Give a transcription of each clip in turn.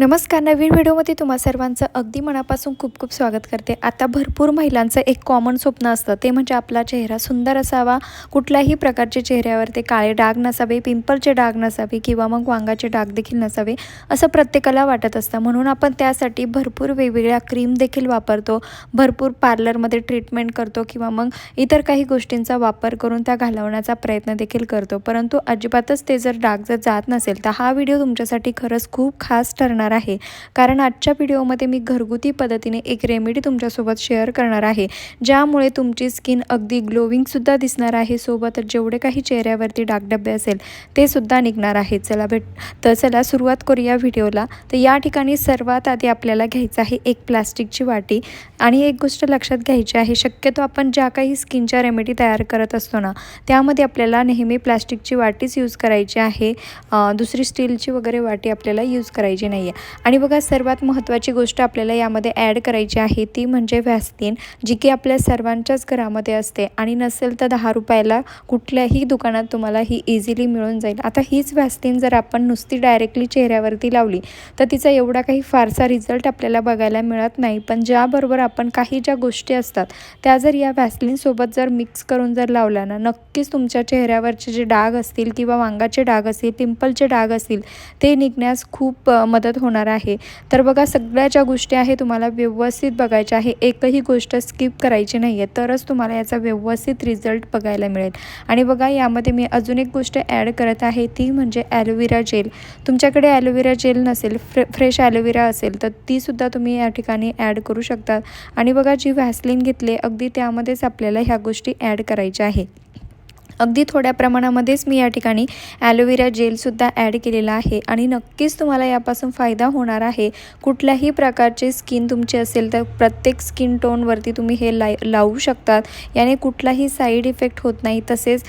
नमस्कार नवीन व्हिडिओमध्ये तुम्हा सर्वांचं अगदी मनापासून खूप खूप स्वागत करते. आता भरपूर महिलांचं एक कॉमन स्वप्न असतं ते म्हणजे आपला चेहरा सुंदर असावा कुठल्याही प्रकारचे चेहऱ्यावर ते काळे डाग नसावे पिंपलचे डाग नसावे किंवा मग वांगाचे डाग देखील नसावे असं प्रत्येकाला वाटत असतं. म्हणून आपण त्यासाठी भरपूर वेगवेगळ्या क्रीम देखील वापरतो भरपूर पार्लरमध्ये ट्रीटमेंट करतो किंवा मग इतर काही गोष्टींचा वापर करून त्या घालवण्याचा प्रयत्न देखील करतो. परंतु अजिबातच ते जर डाग जर जात नसेल तर हा व्हिडिओ तुमच्यासाठी खरंच खूप खास ठरणार आहे. कारण आजच्या व्हिडिओमध्ये मी घरगुती पद्धतीने एक रेमेडी तुमच्यासोबत शेअर करणार आहे. ज्यामुळे तुमची स्किन अगदी ग्लोविंगसुद्धा दिसणार आहे. सोबतच जेवढे काही चेहऱ्यावरती डागडब्बे असेल ते सुद्धा निघणार आहे. चला भेट तर चला सुरुवात करूया व्हिडिओला. तर या ठिकाणी सर्वात आधी आपल्याला घ्यायचं आहे एक प्लास्टिकची वाटी. आणि एक गोष्ट लक्षात घ्यायची आहे शक्यतो आपण ज्या काही स्किनच्या रेमेडी तयार करत असतो ना त्यामध्ये आपल्याला नेहमी प्लास्टिकची वाटीच यूज करायची आहे. दुसरी स्टीलची वगैरे वाटी आपल्याला यूज करायची नाही आहे आणि बघा सर्वात महत्त्वाची गोष्ट आपल्याला यामध्ये ॲड करायची आहे ती म्हणजे व्हॅस्लिन जी की आपल्या सर्वांच्याच घरामध्ये असते. आणि नसेल तर दहा रुपयाला कुठल्याही दुकानात तुम्हाला ही इझिली मिळून जाईल. आता हीच व्हॅस्तीन जर आपण नुसती डायरेक्टली चेहऱ्यावरती लावली तर तिचा एवढा काही फारसा रिझल्ट आपल्याला बघायला मिळत नाही. पण ज्याबरोबर आपण काही ज्या गोष्टी असतात त्या जर या व्हॅस्लिनसोबत जर मिक्स करून जर लावल्या ना नक्कीच तुमच्या चेहऱ्यावरचे जे डाग असतील किंवा वांगाचे डाग असतील पिंपलचे डाग असतील ते निघण्यास खूप मदत होणार होणार आहे. तर बघा सगळ्या ज्या गोष्टी आहे तुम्हाला व्यवस्थित बघायच्या आहे. एकही गोष्ट स्किप करायची नाही आहे तरच तुम्हाला याचा व्यवस्थित रिझल्ट बघायला मिळेल. आणि बघा यामध्ये मी अजून एक गोष्ट ॲड करत आहे. ती म्हणजे ॲलोवेरा जेल तुमच्याकडे ॲलोवेरा जेल नसेल फ्रे फ्रेश ॲलोवेरा असेल तर तीसुद्धा तुम्ही या ठिकाणी ॲड करू शकतात आणि बघा जी व्हॅसलिन घेतली अगदी त्यामध्येच आपल्याला ह्या गोष्टी ॲड करायच्या आहे. अगदी थोड्या प्रमाणामध्येच मी या ठिकाणी ॲलोवेरा जेलसुद्धा ॲड केलेला आहे. आणि नक्कीच तुम्हाला यापासून फायदा होणार आहे. कुठल्याही प्रकारचे स्किन तुमची असेल तर प्रत्येक स्किन टोनवरती तुम्ही हे लाय लावू शकतात. याने कुठलाही साईड इफेक्ट होत नाही. तसेच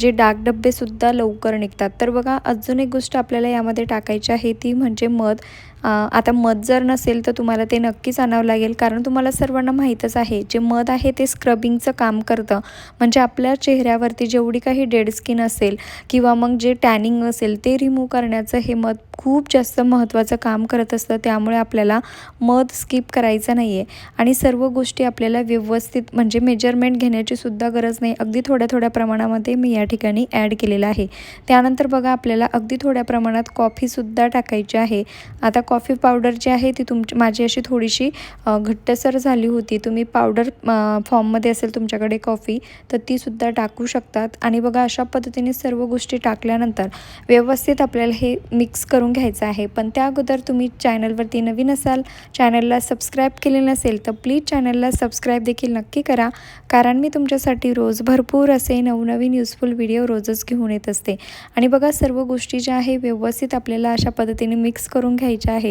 जे डाग डब्बेसुद्धा लवकर निघतात. तर बघा अजून एक गोष्ट आपल्याला यामध्ये टाकायची आहे. ती म्हणजे मध. आता मध जर नसेल तर तुम्हाला ते नक्कीच आणावं लागेल. कारण तुम्हाला सर्वांना माहीतच आहे जे मध आहे ते स्क्रबिंगचं काम करतं. म्हणजे आपल्या चेहऱ्यावरती जेवढी काही डेड स्किन असेल किंवा मग जे टॅनिंग असेल ते रिमूव्ह करण्याचं हे मध खूप जास्त महत्त्वाचं काम करत असतं. त्यामुळे आपल्याला मध स्किप करायचं नाही आहे आणि सर्व गोष्टी आपल्याला व्यवस्थित म्हणजे मेजरमेंट घेण्याची सुद्धा गरज नाही. अगदी थोड्या थोड्या प्रमाणामध्ये मी या ठिकाणी ॲड केलेलं आहे. त्यानंतर बघा आपल्याला अगदी थोड्या प्रमाणात कॉफीसुद्धा टाकायची आहे. आता कॉफी पावडर जी आहे ती तुमची माझी अशी थोडीशी घट्टसर झाली होती. तुम्ही पावडर फॉर्ममध्ये असेल तुमच्याकडे कॉफी तर तीसुद्धा टाकू शकतात. आणि बघा अशा पद्धतीने सर्व गोष्टी टाकल्यानंतर व्यवस्थित आपल्याला हे मिक्स करून घ्यायचं आहे. पण त्या अगोदर तुम्ही चॅनलवरती नवीन असाल चॅनलला सबस्क्राईब केले नसेल तर प्लीज चॅनलला सबस्क्राईब देखील नक्की करा. कारण मी तुमच्यासाठी रोज भरपूर असे नवनवीन युजफुल व्हिडिओ रोजच घेऊन येत असते. आणि बघा सर्व गोष्टी ज्या आहे व्यवस्थित आपल्याला अशा पद्धतीने मिक्स करून घ्यायच्या आहे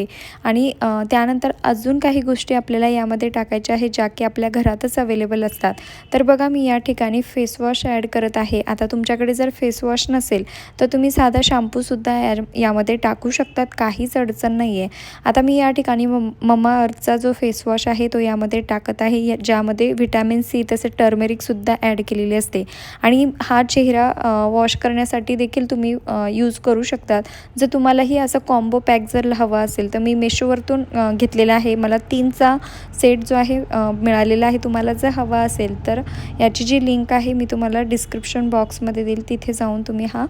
आणि त्यानंतर अजून काही गोष्टी आपल्याला यामध्ये टाकायच्या आहे ज्या की आपल्या घरातच अवेलेबल असतात. तर बघा मी या ठिकाणी फेसवॉश ॲड करत आहे. आता तुमच्याकडे जर फेसवॉश नसेल तर तुम्ही साधा शॅम्पूसुद्धा या यामध्ये टाकू शकतात. काहीच अडचण नाही आहे आता मी या ठिकाणी मम मम्मा अर्थचा जो फेसवॉश आहे तो यामध्ये टाकत आहे. या- ज्यामध्ये व्हिटॅमिन सी तसे टर्मेरिकसुद्धा ॲड केलेली असते. आणि हा चेहरा वॉश करण्यासाठी देखील तुम्ही यूज करू शकतात. जर तुम्हालाही असं कॉम्बो पॅक जर हवा असेल तर मी मेशोवरतून घेतलेला आहे. मला तीनचा सेट जो आहे मिळालेला आहे. तुम्हाला जर हवा असेल तर याची जी लिंक आहे मी तुम्हाला डिस्क्रिप्शन बॉक्समध्ये देईल. तिथे जाऊन तुम्ही हा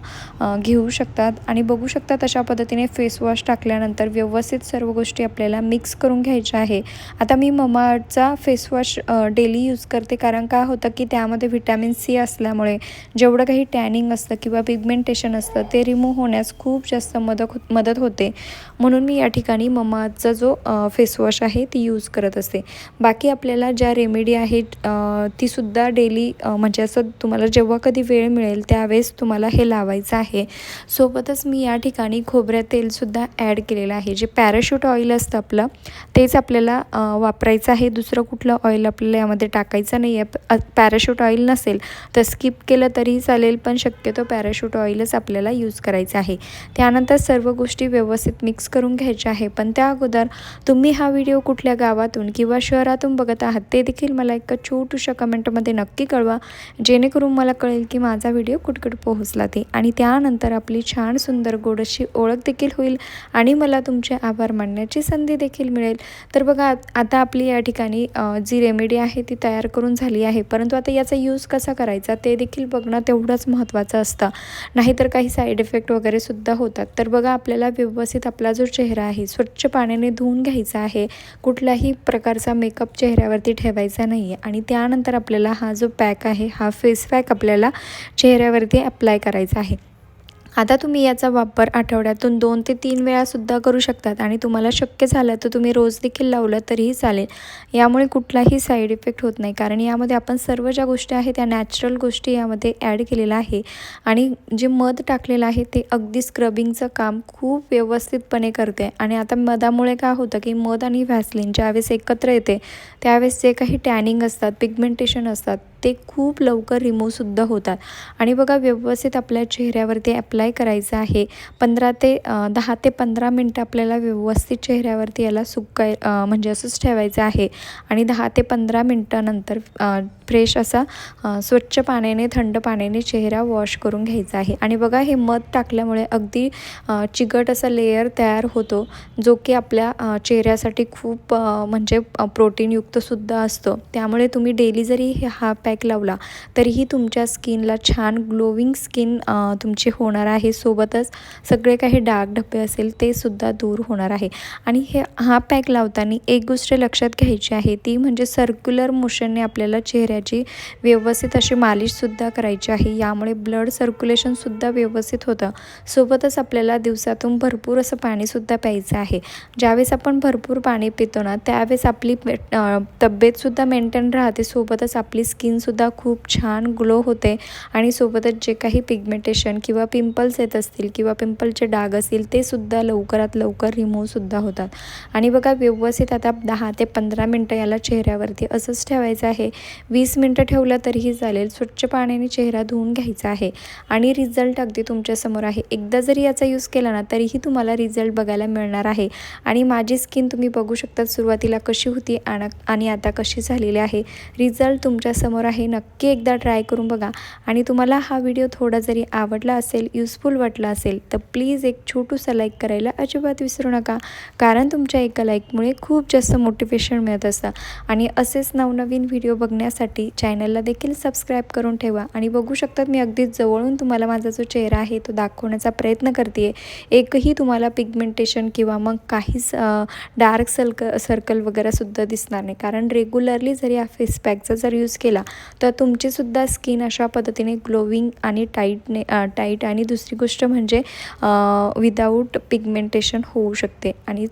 घेऊ शकतात. आणि बघू शकतात अशा पद्धतीने फेसवॉश टाकल्यानंतर व्यवस्थित सर्व गोष्टी आपल्याला मिक्स करून घ्यायच्या आहे. आता मी ममाअर्थचा फेसवॉश डेली यूज करते. कारण का होतं की त्यामध्ये व्हिटॅमिन सी असल्यामुळे जेवढं काही टॅनिंग असतं किंवा पिगमेंटेशन असतं ते रिमूव्ह होण्यास खूप जास्त मदत हो मदत होते. म्हणून मी या ठिकाणी ममाचा जो फेसवॉश आहे ती यूज करत असते. बाकी आपल्याला ज्या रेमेडी आहेत तीसुद्धा डेली म्हणजे असं तुम्हाला जेव्हा कधी वेळ मिळेल त्यावेळेस तुम्हाला हे लावायचं आहे. सोबतच मी या ठिकाणी खोबऱ्या तेलसुद्धा ॲड केलेलं आहे. जे पॅराशूट ऑइल असतं आपलं तेच आपल्याला वापरायचं आहे. दुसरं कुठलं ऑइल आपल्याला यामध्ये टाकायचं नाही आहे पॅराशूट ऑइल नसेल तर स्किप केलं तरीही चालेल पण शक्यतो पॅराशूट ऑइलच आपल्याला यूज करायचं आहे. त्यानंतर सर्व गोष्टी व्यवस्थित मिक्स करून घ्यायच्या करायचे आहे. पण त्या अगोदर तुम्ही हा व्हिडिओ कुठल्या गावातून किंवा शहरातून बघत आहात ते देखील मला एका छोटूशा कमेंटमध्ये नक्की कळवा. जेणेकरून मला कळेल की माझा व्हिडिओ कुठकुठ पोहोचला ते. आणि त्यानंतर आपली छान सुंदर गोड अशी ओळख देखील होईल आणि मला तुमचे आभार मानण्याची संधी देखील मिळेल. तर बघा आता आपली या ठिकाणी जी रेमेडी आहे ती तयार करून झाली आहे. परंतु आता याचा यूज कसा करायचा ते देखील बघणं तेवढंच महत्त्वाचं असतं. नाहीतर काही साईड इफेक्ट वगैरे सुद्धा होतात. तर बघा आपल्याला व्यवस्थित आपला जो चेहरा आहे स्वच्छ पाण्याने धुवून घ्यायचा आहे. कुठल्याही प्रकारचा मेकअप चेहऱ्यावरती ठेवायचा नाही आहे आणि त्यानंतर आपल्याला हा जो पॅक आहे हा फेस पॅक आपल्याला चेहऱ्यावरती अप्लाय करायचा आहे. आता तुम्ही याचा वापर आठवड्यातून दोन ते तीन वेळासुद्धा करू शकतात आणि तुम्हाला शक्य झालं तर तुम्ही रोज देखील लावलं तरीही चालेल. यामुळे कुठलाही साईड इफेक्ट होत नाही. कारण यामध्ये आपण सर्व ज्या गोष्टी आहेत त्या नॅचरल गोष्टी यामध्ये ॲड केलेल्या आहे. आणि जे मध टाकलेलं आहे ते अगदी स्क्रबिंगचं काम खूप व्यवस्थितपणे करते. आणि आता मधामुळे काय होतं की मध आणि व्हॅसलिन ज्यावेळेस एकत्र येते त्यावेळेस जे काही टॅनिंग असतात पिगमेंटेशन असतात ते खूप लवकर रिमूव्हसुद्धा होतात. आणि बघा व्यवस्थित आपल्या चेहऱ्यावरती अप्लाय करायचं आहे. पंधरा ते दहा ते पंधरा मिनटं आपल्याला व्यवस्थित चेहऱ्यावरती याला सुकाय म्हणजे असंच ठेवायचं आहे. आणि दहा ते पंधरा मिनटानंतर फ्रेश असा स्वच्छ पाण्याने थंड पाण्याने चेहरा वॉश करून घ्यायचा आहे. आणि बघा हे मध टाकल्यामुळे अगदी चिकट असा लेयर तयार होतो जो की आपल्या चेहऱ्यासाठी खूप म्हणजे प्रोटीनयुक्तसुद्धा असतो. त्यामुळे तुम्ही डेली जरी हा पॅक पॅक लावला तरीही तुमच्या स्किनला छान ग्लोविंग स्किन तुमची होणार आहे. सोबतच सगळे काही डाग धब्बे असेल ते सुद्धा दूर होणार आहे. आणि हे हा पॅक लावताना एक गोष्ट लक्षात घ्यायची आहे ती म्हणजे सर्क्युलर मोशनने आपल्याला चेहऱ्याची व्यवस्थित अशी मालिशसुद्धा करायची आहे. यामुळे ब्लड सर्क्युलेशनसुद्धा व्यवस्थित होतं. सोबतच आपल्याला दिवसातून भरपूर असं पाणीसुद्धा प्यायचं आहे. ज्यावेळेस आपण भरपूर पाणी पितो ना त्यावेळेस आपली तब्येतसुद्धा मेंटेन राहते. सोबतच आपली स्किन सुद्धा खूप छान ग्लो होते. आणि सोबतच जे काही पिगमेंटेशन किंवा पिंपल्स येत असतील किंवा पिंपलचे डाग असतील ते सुद्धा लवकरात लवकर रिमूव्हसुद्धा होतात. आणि बघा व्यवस्थित आता दहा ते पंधरा मिनटं याला चेहऱ्यावरती असंच ठेवायचं आहे. वीस मिनटं ठेवलं तरीही चालेल. स्वच्छ पाण्याने चेहरा धुवून घ्यायचा आहे. आणि रिझल्ट अगदी तुमच्यासमोर आहे. एकदा जरी याचा यूज केला ना तरीही तुम्हाला रिझल्ट बघायला मिळणार आहे. आणि माझी स्किन तुम्ही बघू शकता सुरुवातीला कशी होती आणि आता कशी झालेली आहे. रिझल्ट तुमच्यासमोर आहे आहे नक्की एकदा ट्राय करून बघा. आणि तुम्हाला हा व्हिडिओ थोडा जरी आवडला असेल युजफुल वाटला असेल तर प्लीज एक छोटूसा लाईक करायला अजिबात विसरू नका. कारण तुमच्या एका लाईकमुळे खूप जास्त मोटिवेशन मिळत असतं. आणि असेच नवनवीन व्हिडिओ बघण्यासाठी चॅनलला देखील सबस्क्राईब करून ठेवा. आणि बघू शकतात मी अगदीच जवळून तुम्हाला माझा जो चेहरा आहे तो दाखवण्याचा प्रयत्न करते एकही तुम्हाला पिगमेंटेशन किंवा मग काहीच डार्क सर्क सर्कल वगैरेसुद्धा दिसणार नाही. कारण रेग्युलरली जरी या फेस पॅकचा जर यूज केला तर तुमचीसुद्धा स्किन अशा पद्धतीने ग्लोविंग आणि टाईटने टाईट आणि दुसरी गोष्ट म्हणजे विदाऊट पिगमेंटेशन होऊ शकते. आणि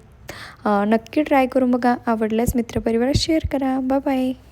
नक्की ट्राय करून बघा. आवडल्यास मित्रपरिवारात शेअर करा. Bye bye